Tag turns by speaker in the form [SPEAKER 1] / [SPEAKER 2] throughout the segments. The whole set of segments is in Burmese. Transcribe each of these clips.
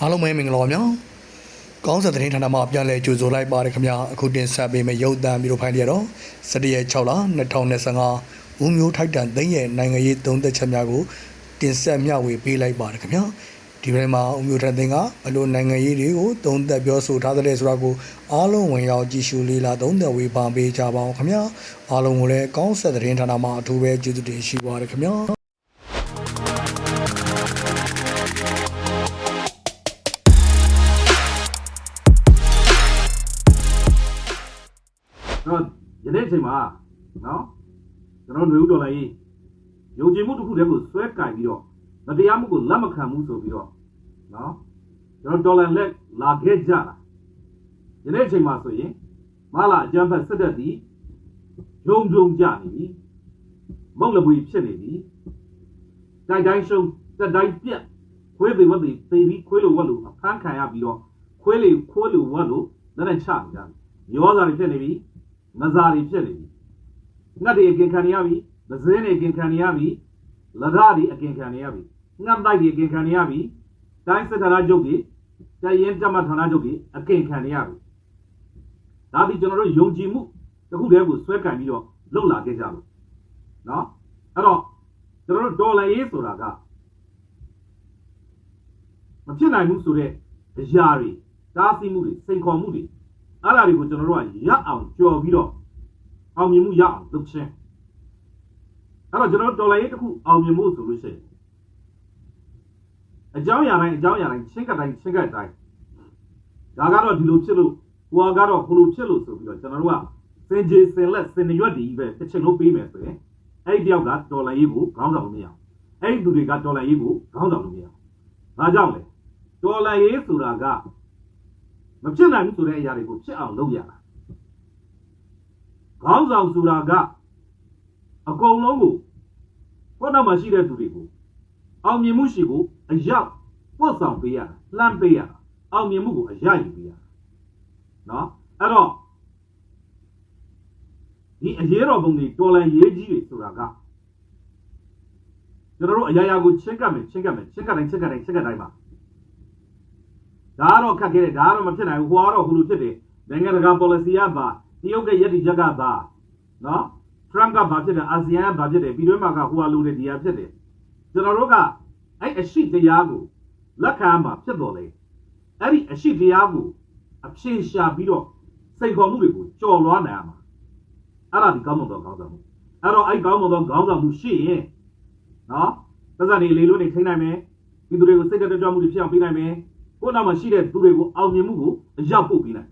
[SPEAKER 1] အားလုံးပဲမင်္ဂလာပါဗျာကောင်းစက်သတင်းဌာနမှပြန်လည်ကြိုဆိုလိုက်ပါတယ်ခင်ဗျာအခုတင်ဆက်ပေးမယ့်ရုပ်သံမျိုးတို့ဖိုင်တွေကတော့17ရက်6လ2025ဦးမျိုးထိုက်တန်သိန်းရဲ့နိုင်ငံရေးသုံးသက်ချက်များကိုတင်ဆက်မျှဝေပေးလိုက်ပါတယ်ခင်ဗျာဒီဘက်မှာဦးမျိုးထိုက်သိန်းကဘလို့နိုင်ငံရေးတွေကိုသုံးသက်ပြောဆိုထားတဲ့ဆိုတာကိုအားလုံးဝင်ရောက်ကြည့်ရှုလေ့လာသုံးသက်ဝေဖန်ပေးကြပါအောင်ခင်ဗျာအားလုံးကိုလည်းကောင်းစက်သတင်းဌာနမှအထူးပဲကျေးဇူးတင်ရှိပါတယ်ခင်ဗျာ
[SPEAKER 2] တော့ယနေ့အချိန်မှာနော်ကျွန်တော်ຫນွေဦးတော်လိုင်းကြီးယုံကြည်မှုတစ်ခုတည်းကိုဆွဲကင်ပြီးတော့မတရားမှုကိုလက်မခံဘူးဆိုပြီးတော့နော်ကျွန်တော်ဒေါ်လာလက်လာခဲ့ကြတာယနေ့အချိန်မှာဆိုရင်မလာအကြမ်းဖက်စစ်တပ်သည်ယုံကြုံကြနေပြီမုတ်လပွေဖြစ်နေပြီတိုက်တိုင်းရှုံးတက်တိုင်းပြက်ခွေးပေဝတ်တွေသေပြီးခွေးလိုဝတ်လိုအဖမ်းခံရပြီးတော့ခွေးလေခွေးလိုဝတ်လိုလက်နဲ့ချနေကြတယ်ရောစာတွေဖြစ်နေပြီ ငဇာတွေဖြစ်နေပြီငတ်တွေအကင်ခံရပြီဒဇင်းတွေအကင်ခံရပြီလဒတွေအကင်ခံရပြီငတ်တိုက်တွေအကင်ခံရပြီတိုင်းစစ်ဌာနချုပ်တွေတရင်တမဌာနချုပ်တွေအကင်ခံရပြီဒါပြီးကျွန်တော်တို့ယုံကြည်မှုတစ်ခုတည်းကိုဆွဲကင်ပြီးတော့လှုပ်လာခဲ့ကြလို့နော်အဲ့တော့ကျွန်တော်တို့ဒေါ်လာရေးဆိုတာကမဖြစ်နိုင်ဘူးဆိုတဲ့အရာတွေတားဆီးမှုတွေစိန်ခေါ်မှုတွေ အဲ့ဒါတွေကိုကျွန်တော်တို့ကရအောင်ကြော်ပြီးတော့အောင်မြင်မှုရအောင်လုပ်ချင်းအဲ့တော့ကျွန်တော်တို့တော်လိုင်းရေးတစ်ခုအောင်မြင်မှုဆိုလို့ရှိရင်အကြောင်းအရာတိုင်းအကြောင်းအရာတိုင်းချင်းကပ်တိုင်းချင်းကပ်တိုင်းဒါကတော့ဒီလိုဖြစ်လို့ဟိုကတော့ဟိုလိုဖြစ်လို့ဆိုပြီးတော့ကျွန်တော်တို့ကစင်ကြေစင်လက်စင်ရွက်တည်ပဲတစ်ချိန်လုံးပေးမယ်ဆိုရင်အဲ့ဒီတယောက်ကတော်လိုင်းရေးကိုခေါင်းဆောင်လို့မရအောင်အဲ့ဒီသူတွေကတော်လိုင်းရေးကိုခေါင်းဆောင်လို့မရအောင်ဒါကြောင့်လေတော်လိုင်းရေးဆိုတာက မဖြစ်နိုင်ဘူးဆိုတဲ့အရာတွေကိုဖြစ်အောင်လုပ်ရတာခေါင်းဆောင်ဆိုတာကအကုန်လုံးကိုဘောတော့မှရှိတဲ့သူတွေကိုအောင်မြင်မှုရှိကိုအရောက်ပို့ဆောင်ပေးရတာလှမ်းပေးရတာအောင်မြင်မှုကိုအရယူပေးရတာနော်အဲ့တော့ဒီအရေးတော်ပုံတွေတော်လန်ရေးကြီးတွေဆိုတာကကျွန်တော်တို့အရာရာကိုချင်းကပ်မယ်ချင်းကပ်မယ်ချင်းကပ်တိုင်းချင်းကပ်တိုင်းချင်းကပ်တိုင်းပါ ဒါကတော့ခက်ခဲတယ်ဒါကတော့မဖြစ်နိုင်ဘူးဟိုကတော့ဟိုလိုဖြစ်တယ်နိုင်ငံတကာ policy ကပါတရုတ်ရဲ့ရည်တည်ချက်ကပါနော် Trump ကဘာဖြစ်တယ်အာဆီယံကဘာဖြစ်တယ်ပြည်တွင်းမှာကဟိုဟာလိုတယ်ဒီဟာဖြစ်တယ်ကျွန်တော်တို့ကအဲ့အရှိတရားကိုလက်ခံမှာဖြစ်တော်လေအဲ့ဒီအရှိတရားကိုအဖြေရှာပြီးတော့စိတ်ခေါ်မှုတွေကိုကြော်လွှားနိုင်ရမှာအဲ့ဒါဒီကောင်းမွန်သောခေါင်းဆောင်မှုအဲ့တော့အဲ့ကောင်းမွန်သောခေါင်းဆောင်မှုရှိရင်နော်သက်သက်နေလေလို့နေထိနိုင်မယ်ပြည်သူတွေကိုစိတ်တကြွမှုတွေဖြစ်အောင်ပေးနိုင်မယ် ကိုယ်နောက်မှာရှိတဲ့သူတွေကိုအောင်မြင်မှုကိုအရောက်ပို့ပေးလိုက်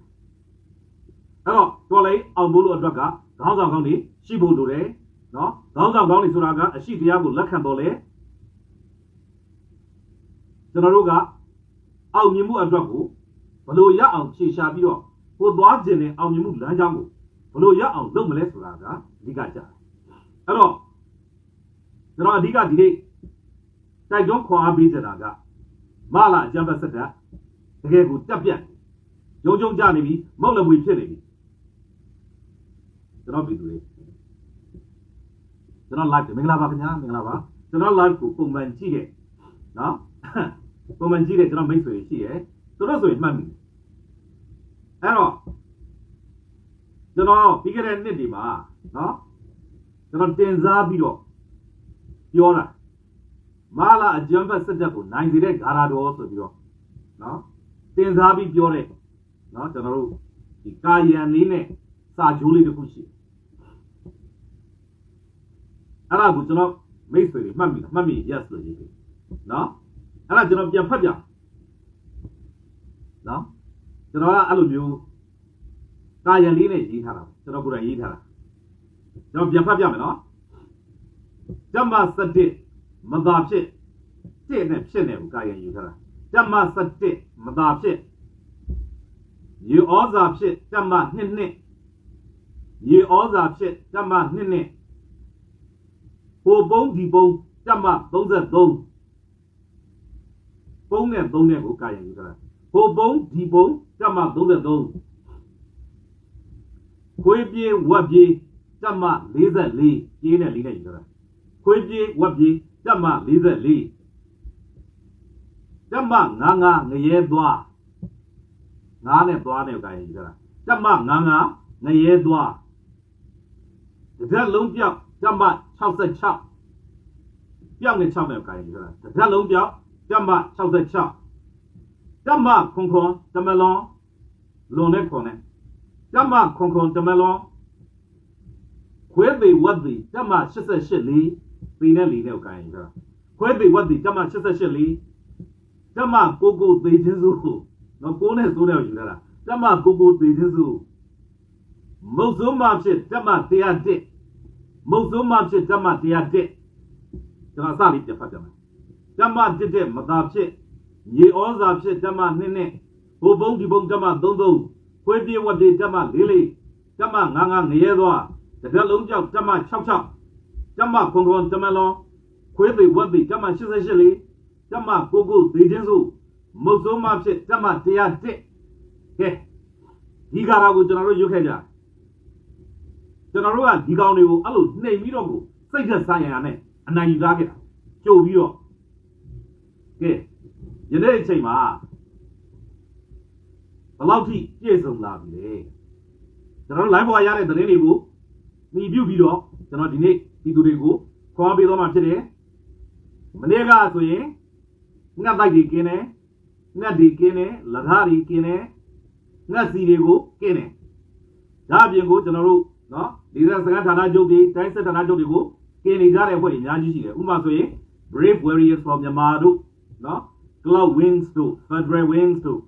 [SPEAKER 2] အဲ့တော့တော်လိုက်အောင်ဖို့လို့အတွက်ကခေါင်းဆောင်ကောင်းတွေရှိဖို့လိုတယ်နော်ခေါင်းဆောင်ကောင်းတွေဆိုတာကအရှိတရားကိုလက်ခံတော်လဲကျွန်တော်တို့ကအောင်မြင်မှုအတွက်ကိုဘလို့ရအောင်ဖြေရှာပြီးတော့ကိုသွားခြင်းနဲ့အောင်မြင်မှုလမ်းကြောင်းကိုဘလို့ရအောင်လုပ်မလဲဆိုတာကအဓိကကြတယ်အဲ့တော့ကျွန်တော်အဓိကဒီနေ့တိုက်တွန်းခွန်အားပေးကြတာက မလာအကြမ်းဖက်စစ်တပ်တကယ်ကိုတက်ပြတ်ရုံကြုံကြနေပြီမောက်လပွေဖြစ်နေပြီကျွန်တော်ပြည်သူတွေကျွန်တော် live မင်္ဂလာပါခင်ဗျာမင်္ဂလာပါကျွန်တော် live ကိုပုံမှန်ကြည့်တယ်နော်ပုံမှန်ကြည့်တယ်ကျွန်တော်မိတ်ဆွေရှိတယ်သူတို့ဆိုရင်မှတ်မိအဲ့တော့ကျွန်တော်ပြီးခဲ့တဲ့နှစ်ဒီမှာနော်ကျွန်တော်တင်စားပြီးတော့ပြောတာ မာလာအကြံဖက်စစ်တပ်ကိုနိုင်စေတဲ့ဂါရာတော်ဆိုပြီးတော့နော်တင်စားပြီးပြောတဲ့နော်ကျွန်တော်တို့ဒီကာယံလေးနဲ့စာကြိုးလေးတစ်ခုရှိတယ်အဲ့ဒါကိုကျွန်တော်မိတ်ဆွေတွေမှတ်မိလားမှတ်မိ yes လို့ရေးပြီနော်အဲ့ဒါကျွန်တော်ပြန်ဖတ်ပြနော်ကျွန်တော်ကအဲ့လိုမျိုးကာယံလေးနဲ့ရေးထားတာကျွန်တော်ကိုယ်တိုင်ရေးထားတာကျွန်တော်ပြန်ဖတ်ပြမယ်နော်ဓမ္မစတိ မသာဖြစ်တဲ့နဲ့ဖြစ်နေဘူးကာယံယူထားတာဓမ္မစတိမသာဖြစ်ရေဩဇာဖြစ်ဓမ္မနှစ်နှစ်ရေဩဇာဖြစ်ဓမ္မနှစ်နှစ်ဟိုပုံးဒီပုံးဓမ္မ33ပုံးနဲ့3နဲ့ကိုကာယံယူထားတာဟိုပုံးဒီပုံးဓမ္မ33ခွေးပြေးဝက်ပြေးဓမ္မ44ပြေးနဲ့လေးနဲ့ယူထားတာခွေးပြေးဝက်ပြေးတ က်မ44တတက်မငါးငါးငရဲသွားငါးနဲ့သွားနဲ့ကိုင်ကြတာတက်မငါးငါးငရဲသွားတစ်သက်လုံးပြောက်တက်မ66ပြောက်နဲ့6နဲ့ကိုင်ကြတာတစ်သက်လုံးပြောက်တက်မ66တက်မခွန်ခွန်တမလွန်လွန်နဲ့ခွန်နဲ့တက်မခွန်ခွန်တမလွန်ခွဲပေဝတ်ဒီတက်မ88လေး ပေနဲ့လေးနဲ့ကိုင်ကြတာခွဲပေဝတ်ဒီတက်မ88လေးတမကိုကိုသေးချင်းစုနော်ကိုနဲ့စိုးနဲ့ယူလာတာတမကိုကိုသေးချင်းစုမုတ်စိုးမဖြစ်တမ101မုတ်စိုးမဖြစ်တမ101ကျွန်တော်စပြီးပြဖတ်ကြမယ်တမတစ်တဲ့မသာဖြစ်ရေဩဇာဖြစ်တမ2နဲ့ဟိုဘုံဒီဘုံတမ33ခွေးပြေဝတ်ပြေတမ4လေးတမ99ငရဲသွားတရက်လုံးကြောက်တမ66 တမခွန်ခွန်တမလုံးခွေးပေဝတ်ပြေတမ88လေးတမကိုကိုသေးချင်းစုမုတ်ဆုံးမဖြစ်တမတရားတစ်ကဲဒီကာရာကိုကျွန်တော်တို့ရွတ်ခဲ့ကြကျွန်တော်တို့ကဒီကောင်တွေကိုအဲ့လိုနှိမ်ပြီးတော့ကိုစိတ်သက်ဆိုင်ရနဲ့အနိုင်ယူသားခဲ့တာကြိုပြီးတော့ကဲယနေ့အချိန်မှာဘယ်လောက်ထိပြည့်စုံလာပြီလဲကျွန်တော်တို့ live ပေါ်ရတဲ့သတင်းတွေကိုမိပြုပြီးတော့ကျွန်တော်ဒီနေ့ ဒီသူတွေကိုခေါ်ပေးတော့မှဖြစ်တယ်မနေ့ကဆိုရင်ငှက်တိုက်တွေကင်းတယ်ငှက်တွေကင်းတယ်လကားတွေကင်းတယ်ငှက်စီတွေကိုကင်းတယ်ဒါအပြင်ကိုကျွန်တော်တို့နော်ဒီစစကားဌာနချုပ်တွေတိုင်းစစ်ဌာနချုပ်တွေကိုကင်းနေကြတဲ့အဖွဲ့တွေအများကြီးရှိတယ်ဥပမာဆိုရင် Brave Warriors from Myanmar တို့နော် Cloud Wings တို့ Federal Wings တို့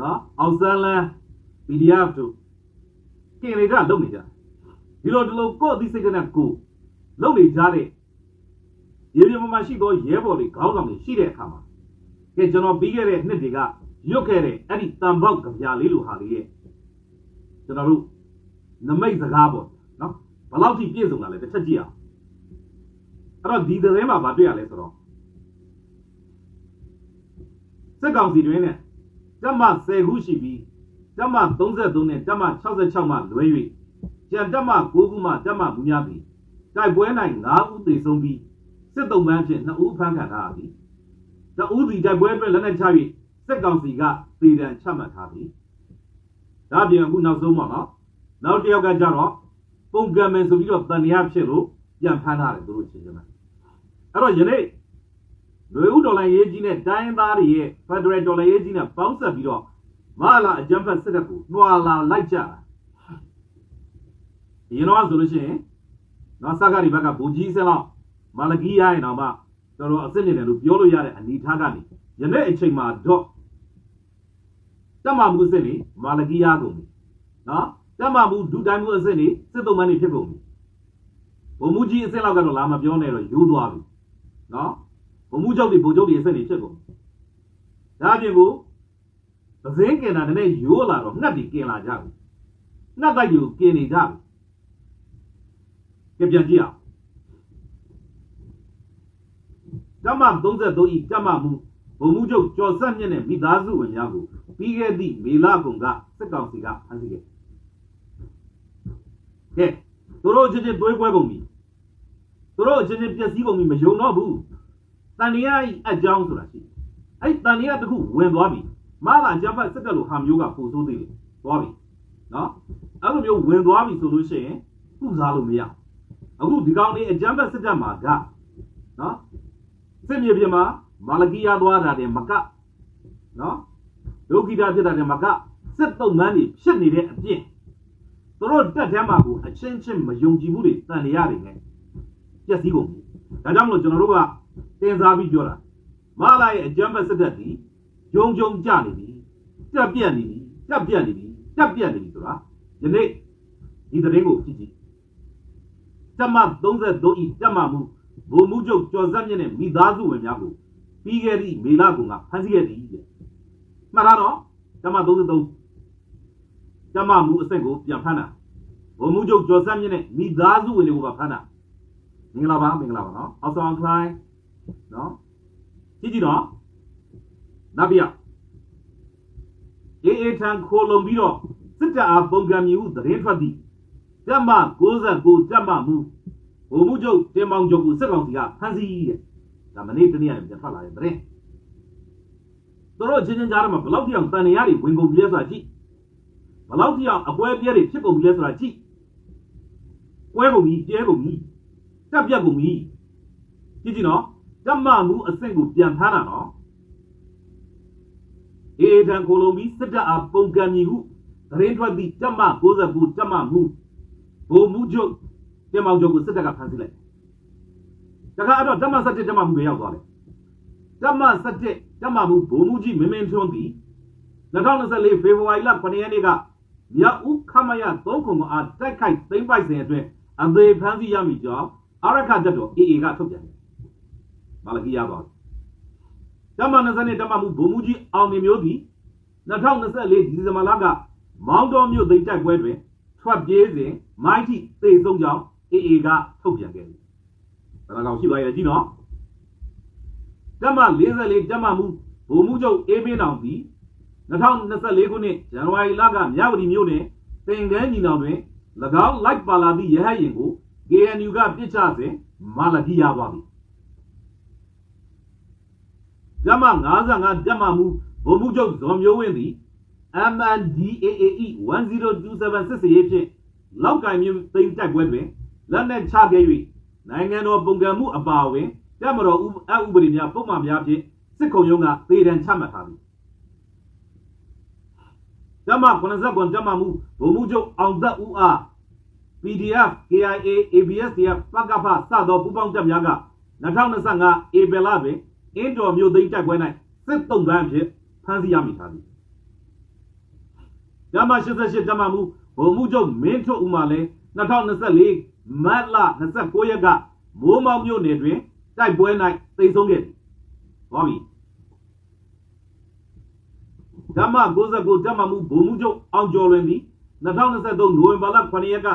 [SPEAKER 2] နော် Australia PDF တို့ကင်းနေကြလုပ်နေကြ ဒီလိုဒီလိုကိုယ့်အသိစိတ်ကနဲ့ကိုယ်လုပ်နေကြတဲ့ရေပြမမရှိသောရဲဘော်တွေခေါင်းဆောင်တွေရှိတဲ့အခါမှာကဲကျွန်တော်ပြီးခဲ့တဲ့နှစ်တွေကရွတ်ခဲ့တဲ့အဲ့ဒီတန်ပေါက်ကြပြလေးလိုဟာလေးရဲ့ကျွန်တော်တို့နမိတ်စကားပေါ့နော်ဘယ်လောက်ထိပြည့်စုံလာလဲတစ်ချက်ကြည့်အောင်အဲ့တော့ဒီသတင်းမှာဗာတွေ့ရလဲဆိုတော့စက်ကောင်စီတွင်နဲ့တက်မ10ခုရှိပြီးတက်မ33နဲ့တက်မ66မှလွဲ၍ ကျန်တက်မ9ခုမှတက်မဘူးများပြီးတိုက်ပွဲနိုင်9ဦးသေဆုံးပြီးစစ်တုံးပန်းဖြင့်နှစ်ဦးဖမ်းခံထားရသည်။တဦးစီတိုက်ပွဲအတွက်လက်နက်ချ၍စစ်ကောင်စီကသေဒဏ်ချမှတ်ထားသည်။ဒါပြင်အခုနောက်ဆုံးပါနော်။နောက်တစ်ယောက်ကကြတော့ပုံကံမယ်ဆိုပြီးတော့တန်တရားဖြစ်လို့ပြန်ဖမ်းထားတယ်သူတို့ချင်းချင်းမှာ။အဲ့တော့ယနေ့လွေဦးဒေါ်လာရေးကြီးနဲ့တိုင်းသားတွေရဲ့ဖက်ဒရယ်ဒေါ်လာရေးကြီးနဲ့ပေါင်းဆက်ပြီးတော့မဟာလာအကြမ်းဖက်စစ်တပ်ကိုနှွာလာလိုက်ကြတာ။ ဒီတော့ဆိုလို့ရှိရင်နော်စကားဒီဘက်ကဘူကြီးစက်လောက်မာလကီရရင်တော့မှတော်တော်အစ်စ်နေတယ်လို့ပြောလို့ရတဲ့အနေထားကနေယနေ့အချိန်မှာတော့တမမှုအစ်စ်နေမာလကီရကုန်ပြီနော်တမမှုဒုတိုင်းမှုအစ်စ်နေစစ်သုံးမန်းနေဖြစ်ကုန်ပြီဘုံမူကြီးအစ်စ်လောက်ကတော့လာမပြောနဲ့တော့ယူသွားပြီနော်ဘုံမူချုပ်တွေဘုံချုပ်တွေအစ်စ်နေဖြစ်ကုန်ဒါအပြင်ကိုသစင်းကင်တာနဲ့ရိုးလာတော့ငှက်ပြီးကင်လာကြပြီငှက်တိုက်ကိုကင်နေကြပြီ ကြပြန်ကြည့်အောင်ကျမ33ဤကျမမှုဗိုလ်မှူးချုပ်ကျော်ဆက်မြင့်နဲ့မိသားစုဝင်များကိုပြီးခဲ့သည့်မေလကုန်ကစစ်ကောင်စီကဖမ်းဆီးခဲ့။ကဲသူတို့အချင်းချင်းတွေးပွဲကုန်ပြီ။သူတို့အချင်းချင်းပျက်စီးကုန်ပြီမယုံတော့ဘူး။တန်တရားဤအကြောင်းဆိုတာရှိတယ်။အဲ့တန်တရားတစ်ခုဝင်သွားပြီ။မာလာဂျပန်စစ်တပ်လိုဟာမျိုးကပို့ဆိုးသေးတယ်။သွားပြီ။နော်။အဲ့လိုမျိုးဝင်သွားပြီဆိုလို့ရှိရင်ကုစားလို့မရ။ အခုဒီကောင်လေးအကြမ်းဖက်စစ်တပ်မှာကနော်စစ်မြေပြင်မှာမာလကီယာသွားတာတယ်မကနော်ဒုက္ခိတာဖြစ်တာတယ်မကစစ်တုံးမှန်းတွေဖြစ်နေတဲ့အပြင်သူတို့တက်ထဲမှာကိုအချင်းချင်းမယုံကြည်မှုတွေတန်လျာတွေနဲ့ပျက်စီးကုန်ပြီဒါကြောင့်မလို့ကျွန်တော်တို့ကတင်စားပြီးပြောတာမာလာရဲ့အကြမ်းဖက်စစ်တပ်ဒီယုံကြုံကြနေပြီတက်ပြက်နေပြီတက်ပြက်နေပြီတက်ပြက်နေပြီဆိုတာဒီနေ့ဒီသတင်းကိုကြည့်ကြည့် တမ33ဤတမမှုဗိုလ်မှူးချုပ်ကျော်စက်မြင့်နဲ့မိသားစုဝင်များကိုပြီးခဲ့သည့်မေလကုန်ကဖမ်းဆီးခဲ့သည်တဲ့မှတ်ထားတော့တမ33တမမူအဆင့်ကိုပြန်ဖမ်းတာဗိုလ်မှူးချုပ်ကျော်စက်မြင့်နဲ့မိသားစုဝင်တွေကိုပါဖမ်းတာမင်္ဂလာပါမင်္ဂလာပါနော်အောက်ဆောင်ခလိုင်းနော်ကြည့်ကြည့်တော့နောက်ပြအေးအေးထန်ခိုလုံပြီးတော့စစ်တပ်အားပုံကံမြူသတင်းထွက်သည် တမ69တမမူဗိုလ်မှူးချုပ်တင်မောင်ကျော်ကိုစစ်ကောင်စီကဖမ်းဆီးတဲ့ဒါမနေ့တနေ့ကပြန်ထွက်လာတဲ့သတင်းသူတို့ချင်းချင်းကြားထဲမှာဘယ်လောက်တိအောင်တန်နေရတွေဝင်ကုန်ပြီလဲဆိုတာကြည့်ဘယ်လောက်တိအောင်အပွဲပြဲတွေဖြစ်ကုန်ပြီလဲဆိုတာကြည့်ပွဲကုန်ပြီကျဲကုန်ပြီတက်ပြတ်ကုန်ပြီကြည့်ကြည့်နော်တမမှုအဆင့်ကိုပြန်ဖမ်းတာနော်အေးတန်ကိုလုံးပြီးစစ်တပ်အားပုံကံမြည်ဟုသတင်းထွက်သည့်တမ69တမမှု ဘုံမှုချုပ်တင်မောင်ချုပ်ကိုစစ်တပ်ကဖမ်းဆီးလိုက်တခါအဲ့တော့တမ71တမမှုပဲရောက်သွားတယ်တမ17တမမှုဘုံမှုကြီးမင်းမင်းထွန်းသည်2024ဖေဖော်ဝါရီလ9ရက်နေ့ကမြောက်ဦးခမရ3ခုမအားတိုက်ခိုက်သိမ်းပိုက်စဉ်အတွင်းအသေးဖမ်းဆီးရမိကြောင်းအာရခတက်တော် AA ကထုတ်ပြန်တယ်။မလကီရပါတမ20တမမှုဘုံမှုကြီးအောင်နေမျိုးသည်2024ဒီဇင်ဘာလကမောင်းတော်မြို့သိမ်းတိုက်ပွဲတွင်ထွက်ပြေးစဉ် မိုင်းထိသေဆုံးကြောင်း AA ကထုတ်ပြန်ခဲ့တယ်။ဒါကောင်ရှိပါရဲ့ကြည့်နော်။တက်မ44တက်မမှုဗိုလ်မှုချုပ်အေးမင်းအောင်သည်2024ခုနှစ်ဇန်နဝါရီလကမြဝတီမြို့နယ်တင်ကန်းညီနောင်တွင်၎င်းလိုက်ပါလာသည့်ရဟတ်ရင်ကို KNU ကပြစ်ချစဉ်မာလကြီးရသွားပြီ။တက်မ55တက်မမှုဗိုလ်မှုချုပ်ဇော်မျိုးဝင်းသည် MNDAAE 1027စစ်စေးဖြင့် လောက်ကင်မြို့သိမ်းတိုက်ပွဲတွင်လက်နက်ချခဲ့၍နိုင်ငံတော်ပုံကံမှုအပါအဝင်တက်မတော်ဥအဥပဒေများပုံမှန်များဖြင့်စစ်ခုံရုံးကသေဒဏ်ချမှတ်ထားသည်တမ89တမမှုဗိုလ်မှုချုပ်အောင်သက်ဦးအား PDF KIA ABSDF ပကဖစသောပူးပေါင်းတပ်များက2025ဧပြီလတွင်အင်းတော်မြို့သိမ်းတိုက်ပွဲ၌စစ်တုံးပန်းဖြင့်ဖမ်းဆီးရမိထားသည်ဓမ္မ88ဓမ္မမူ ဘုံမှုချုပ်မင်းထွတ်ဦးမှလည်း2024မတ်လ29ရက်ကမိုးမောင်မြို့နယ်တွင်တိုက်ပွဲ၌သိမ်းဆုံးခဲ့သည်။ဟောပြီ။ဓမ္မ69ဓမ္မမူဘုံမှုချုပ်အောင်ကျော်လွင်သည်2023နိုဝင်ဘာလ9ရက်က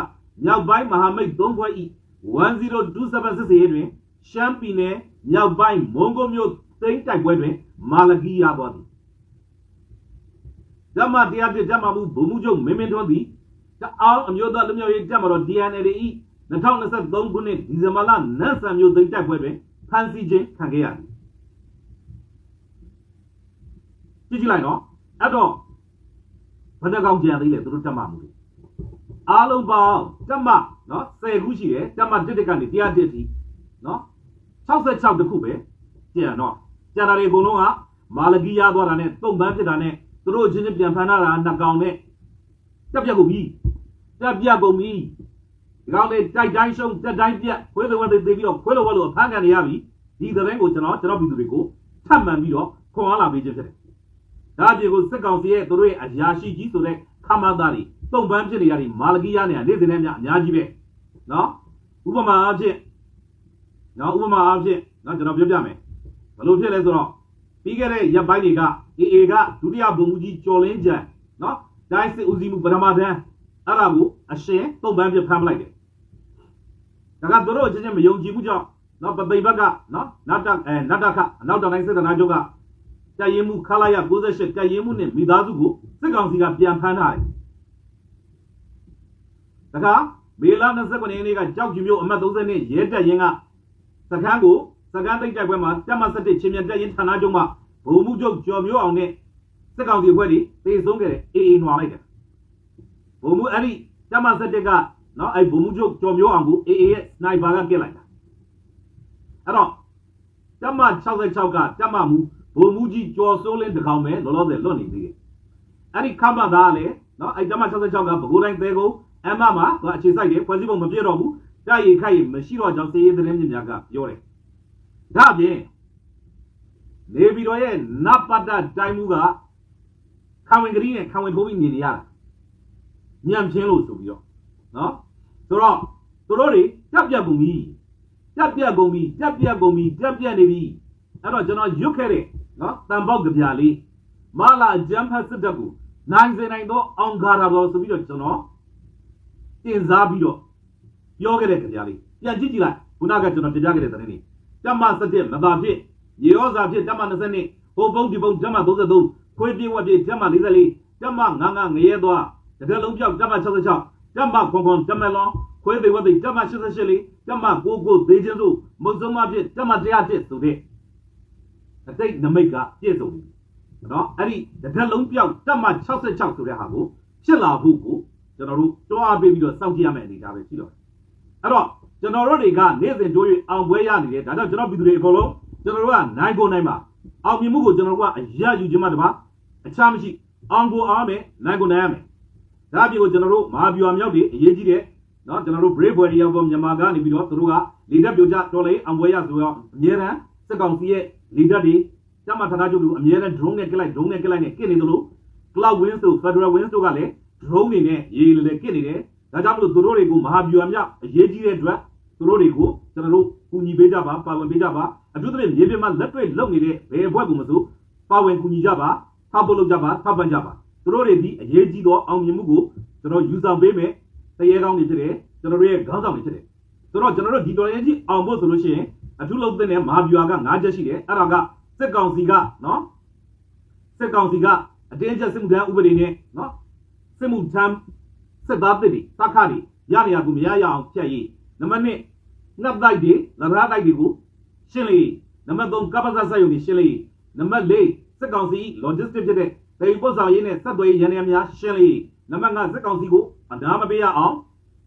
[SPEAKER 2] မြောက်ပိုင်းမဟာမိတ်3ဖွဲ့၏1027စစ်စေးတွင်ရှမ်းပြည်နယ်မြောက်ပိုင်းမွန်ဂိုမြို့သိမ်းတိုက်ပွဲတွင် မာလကီရသွားသည်ဓမ္မတရားပြဓမ္မမှုဘုံမှုချုပ်မင်းမင်းထွန်းသည် တအောင်အမျိုးသားလူမျိုးရေးတက်မတော် DNL ၏2023ခုနှစ်ဒီဇင်ဘာလနတ်ဆန်မျိုးသိမ်းတိုက်ပွဲတွင်ဖမ်းဆီးခြင်းခံခဲ့ရသည်ကြည့်ကြည့်လိုက်နော်အဲ့တော့ဘယ်နှကောင်ကြံသေးလဲသူတို့တက်မမှုတွေအားလုံးပေါင်းတက်မနော်10ခုရှိတယ်တက်မတစ်တစ်ကနေတရားတစ်ထိနော်66တခုပဲကြံတော့ကြံတာတွေအကုန်လုံးကမာလကီရသွားတာနဲ့တုံပန်းဖြစ်တာနဲ့သူတို့ချင်းချင်းပြန်ဖမ်းလာတာနှစ်ကောင်နဲ့တက်ပြက်ကုန်ပြီ တက်ပြက်ကုန်ပြီဒီကောင်လေးတိုက်တိုင်းရှုံးတက်တိုင်းပြက်ခွေးတော်ဝတ်တွေပြီးတော့ခွေးတော်ဝတ်လို့အဖမ်းခံနေရပြီဒီသတင်းကိုကျွန်တော်ကျွန်တော်ပြည်သူတွေကိုထပ်မံပြီးတော့ခွန်အားလာပေးခြင်းဖြစ်တယ်ဒါအပြင်ကိုစစ်ကောင်စီရဲ့သူတို့ရဲ့အရာရှိကြီးဆိုတဲ့ခမသားတွေတုံပန်းဖြစ်နေရတဲ့မာလကီယာနဲ့နေ့စဉ်နဲ့များအများကြီးပဲနော်ဥပမာအားဖြင့်နော်ဥပမာအားဖြင့်နော်ကျွန်တော်ပြောပြမယ်ဘယ်လိုဖြစ်လဲဆိုတော့ပြီးခဲ့တဲ့ရက်ပိုင်းတွေက AA ကဒုတိယဗိုလ်မှူးကြီးကျော်လင်းကျန်နော်တိုင်းစစ်ဦးစီးမှုပထမတန်း အဲ့ဒါကိုအရှင်တုံ့ပန်းပြဖမ်းပလိုက်တယ်ဒါကတို့တို့အချင်းချင်းမယုံကြည်မှုကြောင့်နော်ပသိမ်ဘက်ကနော်နတ်တအဲနတ်တခအနောက်တိုင်းစစ်တနာချုပ်ကတပ်ရင်မှုခလာရ68တပ်ရင်မှုနဲ့မိသားစုကိုစစ်ကောင်စီကပြန်ဖမ်းထားတယ်ဒါကမေလ29ရက်နေ့ကကြောက်ကြည်မြို့အမှတ်30နဲ့ရဲတပ်ရင်ကစခန်းကိုစကန်းသိပ်တိုက်ပွဲမှာတက်မ17ချင်းမြတ်တက်ရင်ဌာနချုပ်မှာဗိုလ်မှုချုပ်ကျော်မျိုးအောင်နဲ့စစ်ကောင်စီအဖွဲ့တွေတေဆုံးခဲ့တယ်အေးအေးနွာလိုက်တယ် ဗိုလ်မှုအဲ့ဒီတက်မ17ကနော်အဲ့ဗိုလ်မှုချုပ်ကျော်မျိုးအောင်ကိုအေးအေးရဲ့စနိုက်ပါကပြစ်လိုက်တာအဲ့တော့တက်မ66ကတက်မမူဗိုလ်မှုကြီးကျော်စိုးလင်းတကောင်ပဲလောလောဆယ်လွတ်နေသေးတယ်အဲ့ဒီခမသားကလည်းနော်အဲ့တက်မ66ကဘကိုးတိုင်းသေးကုန်အမမှာကအခြေစိုက်တယ်ဖွဲ့စည်းပုံမပြည့်တော့ဘူးတိုက်ရိုက်ခိုက်ရမရှိတော့ကြောင်းစေရေးသတင်းမြစ်များကပြောတယ်ဒါအပြင်နေပြည်တော်ရဲ့နပတ္တတိုင်းမှုကခံဝင်ကလေးနဲ့ခံဝင်ထိုးပြီးနေနေရတာ ညံပြင်းလို့ဆိုပြီးတော့နော်ဆိုတော့သူတို့တွေတက်ပြတ်ကုန်ပြီတက်ပြတ်ကုန်ပြီတက်ပြတ်ကုန်ပြီတက်ပြတ်နေပြီအဲ့တော့ကျွန်တော်ရွတ်ခဲ့တဲ့နော်တန်ပေါက်ကြပြလေးမလာဂျမ်ဖတ်စစ်တပ်ကိုနိုင်စေနိုင်တော့အောင်ဂါရာဘောဆိုပြီးတော့ကျွန်တော်တင်စားပြီးတော့ပြောခဲ့တဲ့ကြပြလေးပြန်ကြည့်ကြည့်လိုက်ခုနကကျွန်တော်တင်ပြခဲ့တဲ့သတင်းလေးတမ17မသာဖြစ်ရေရောစာဖြစ်တမ20နှစ်ဟိုပုံဒီပုံတမ33ခွေးပြေးဝက်ပြေးတမ44တမ99ငရဲသွား တကယ်လုံးပြောက်တမ66တမခွန်ခွန်တမလွန်ခွေးသေးဝက်သေးတမ88လေးတမ99သေးချင်းစုမုတ်ဆုံးမဖြစ်တမ101ဆိုတဲ့အတိတ်နမိတ်ကပြည့်စုံပြီနော်အဲ့ဒီတစ်သက်လုံးပြောက်တက်မှ66ဆိုတဲ့ဟာကိုဖြစ်လာဖို့ကိုကျွန်တော်တို့တွားပေးပြီးတော့စောင့်ကြည့်ရမယ့်အနေအထားပဲရှိတော့အဲ့တော့ကျွန်တော်တို့တွေကနေ့စဉ်တိုး၍အောင်ပွဲရနေတယ်ဒါကြောင့်ကျွန်တော်ပြည်သူတွေအကုန်လုံးကျွန်တော်တို့ကနိုင်ကိုနိုင်ပါအောင်မြင်မှုကိုကျွန်တော်တို့ကအရယူခြင်းမှတပါအခြားမရှိအောင်ကိုအားမယ်နိုင်ကိုနိုင်ရမယ် ဒါအပြင်ကိုကျွန်တော်တို့မဟာဗျူဟာမြောက်တွေအရေးကြီးတယ်နော်ကျွန်တော်တို့ brave warrior ဘောမြန်မာကနေပြီးတော့သူတို့ကလေတပ်ပြိုကျတော်လေအောင်ပွဲရဆိုတော့အမြဲတမ်းစက်ကောင်စီရဲ့လေတပ်တွေကျမဌာနချုပ်လူအမြဲတမ်း drone နဲ့ကလိုက် drone နဲ့ကလိုက်နဲ့ကစ်နေသလို cloud wins တို့ federal wins တို့ကလည်း drone တွေနဲ့ရေးလေလေကစ်နေတယ်ဒါကြောင့်မလို့သူတို့တွေကိုမဟာဗျူဟာမြောက်အရေးကြီးတဲ့အတွက်သူတို့တွေကိုကျွန်တော်တို့ကူညီပေးကြပါပါဝင်ပေးကြပါအထူးသဖြင့်မြေပြင်မှာလက်တွေ့လုပ်နေတဲ့ဘယ်ဘွဲ့ကိုမဆိုပါဝင်ကူညီကြပါထောက်ပို့လုပ်ကြပါထောက်ပံ့ကြပါ သူတို့တွေဒီအရေးကြီးသောအောင်မြင်မှုကိုကျွန်တော်ယူဆောင်ပေးမယ်တရေကောင်းတွေဖြစ်တယ်ကျွန်တော်တို့ရဲ့ခေါင်းဆောင်တွေဖြစ်တယ်ဆိုတော့ကျွန်တော်တို့ဒီတော်ရင်ကြီးအောင်ဖို့ဆိုလို့ရှိရင်အထူးလုပ်တဲ့မဟာဗျူဟာက၅ချက်ရှိတယ်အဲ့ဒါကစစ်ကောင်စီကနော်စစ်ကောင်စီကအတင်းကျပ်စစ်မှုထမ်းဥပဒေနဲ့နော်စစ်မှုထမ်းစစ်သားတစ်တွေစခါတွေရနေရကူမရရအောင်ဖြတ်ရေးနံပါတ်1ငတ်တိုက်တွေလရတိုက်တွေကိုရှင်းလေနံပါတ်3ကပ္ပစဆက်ယုံတွေရှင်းလေနံပါတ်4စစ်ကောင်စီ logistic ဖြစ်တဲ့ ဒိန်ပို့ဆောင်ရေးနဲ့ဆက်သွယ်ရေးရန်ရများရှင်းလေနံပါတ်5စစ်ကောင်စီကိုအနာမပေးရအောင်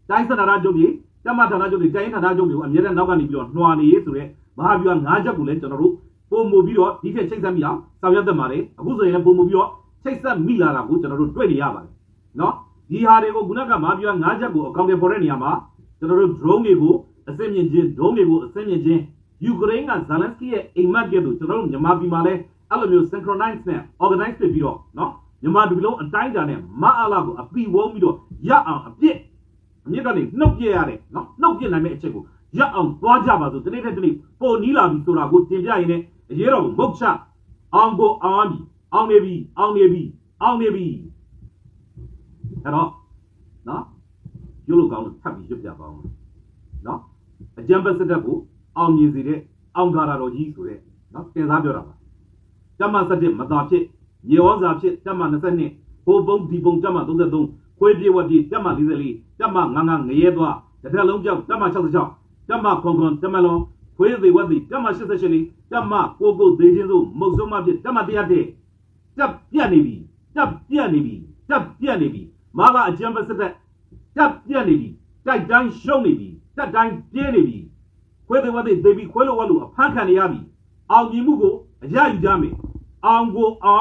[SPEAKER 2] တိုင်းစနရာချုပ်ကြီးတမဌာနချုပ်တွေတိုင်းဌာနချုပ်တွေကိုအမြဲတမ်းနောက်ကနေပြီးတော့နှွာနေရေးဆိုတဲ့မဟာဗျူဟာ၅ချက်ကိုလည်းကျွန်တော်တို့ပုံမူပြီးတော့ဒီထက်ချိတ်ဆက်မိအောင်ဆောင်ရွက်သင့်ပါတယ်အခုဆိုရင်လည်းပုံမူပြီးတော့ချိတ်ဆက်မိလာတာကိုကျွန်တော်တို့တွေ့နေရပါတယ်နော်ဒီဟာတွေကိုခုနကမဟာဗျူဟာ၅ချက်ကိုအကောင့်တွေပေါ်တဲ့နေရာမှာကျွန်တော်တို့ drone တွေကိုအစင်းမြင့်ချင်း drone တွေကိုအစင်းမြင့်ချင်းယူကရိန်းကဇာလန်စကီရဲ့အိမ်မက်ကဲ့သို့ကျွန်တော်တို့မြန်မာပြည်မှာလည်း အဲ့လိုမျိုး synchronize နဲ့ organize ဖြစ်ပြီးတော့နော်မြန်မာပြည်လုံးအတိုင်းအတာနဲ့မအားလာကိုအပီဝုန်းပြီးတော့ရအောင်အပြစ်အမြင့်ကနေနှုတ်ပြရတယ်နော်နှုတ်ပြနိုင်မယ့်အချက်ကိုရအောင်သွားကြပါစို့တနေ့တစ်နေ့ပေါ်နီးလာပြီဆိုတာကိုတင်ပြရင်လည်းအရေးတော်ကိုမုတ်ချအောင်ကိုအောင်ပြီအောင်နေပြီအောင်နေပြီအောင်နေပြီအဲ့တော့နော်ရုပ်လို့ကောင်းလို့ထပ်ပြီးရွတ်ပြပါအောင်နော်အကြံပတ်စတဲ့ကိုအောင်မြင်စေတဲ့အောင်ကာရာတော်ကြီးဆိုတဲ့နော်တင်စားပြောတာပါ တမ္မစတဲ့မသာဖြစ်မြေဩဇာဖြစ်တမ္မ22ဟိုပုံဒီပုံတမ္မ33ခွေးပြေဝက်ပြေတမ္မ44တမ္မငငငရဲသွားတစ်ထက်လုံးပြောက်တမ္မ66တမ္မခွန်ခွန်တမ္မလုံးခွေးသေးဝက်သေးတမ္မ88လေးတမ္မကိုကိုသေးချင်းစို့မုတ်ဆုံးမဖြစ်တမ္မ100တဲ့တက်ပြတ်နေပြီတက်ပြတ်နေပြီတက်ပြတ်နေပြီမာလာအကျံပစတဲ့တက်ပြတ်နေပြီတိုက်တိုင်းရှုံးနေပြီတက်တိုင်းပြင်းနေပြီခွေးသေးဝက်သေးသေပြီခွေးလိုဝက်လိုအဖမ်းခံနေရပြီအောင်မြင်မှုကိုအရယူကြမယ် အောင်ကိုအော